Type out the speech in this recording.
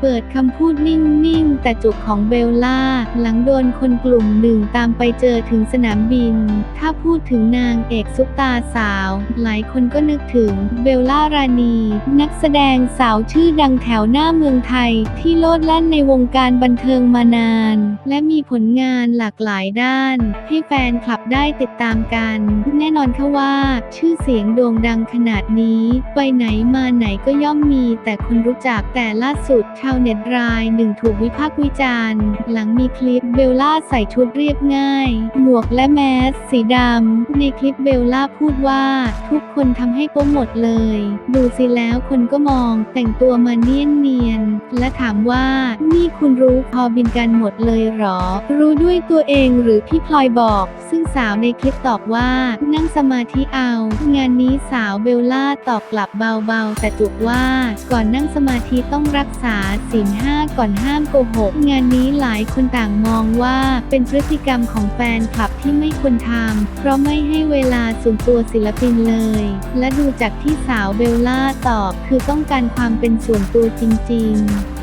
เปิดคำพูดนิ่ง ๆ แต่จุกของเบลล่า หลังโดนคนกลุ่มหนึ่งตามไปเจอถึงสนามบิน ถ้าพูดถึงนางเอกซุปตาสาว หลายคนก็นึกถึงเบลล่ารานีนักแสดงสาวชื่อดังแถวหน้าเมืองไทย ที่โลดแล่นในวงการบันเทิงมานาน และมีผลงานหลากหลายด้าน ให้แฟนคลับได้ติดตามกัน แน่นอนค่ะว่า ชื่อเสียงโด่งดังขนาดนี้ ไปไหนมาไหนก็ย่อมมีแต่คนรู้จักแต่ล่าสุดชาวเน็ตรายหนึ่งถูกวิพากษ์วิจารณ์ หลังมีคลิปเบลล่าใส่ชุดเรียบง่าย หมวกและแมส สีดำ ในคลิปเบลล่าพูดว่า ทุกคนทำให้โป๊หมดเลย ดูสิแล้วคนก็มอง แต่งตัวมาเนียนเนียน และถามว่า นี่คุณรู้พอบินกันหมดเลยหรอ รู้ด้วยตัวเองหรือพี่พลอยบอก ซึ่งสาวในคลิปตอบว่า นั่งสมาธิเอา งานนี้สาวเบลล่าตอบกลับเบาๆ แต่จุกว่า ก่อนนั่งสมาธิต้องรักษาศีลห้าก่อนห้ามโกหก งานนี้หลายคนต่างมองว่าเป็นพฤติกรรมของแฟนคลับที่ไม่ควรทำเพราะไม่ให้เวลาส่วนตัวศิลปินเลย และดูจากที่สาวเบลล่าตอบ คือต้องการความเป็นส่วนตัวจริง ๆ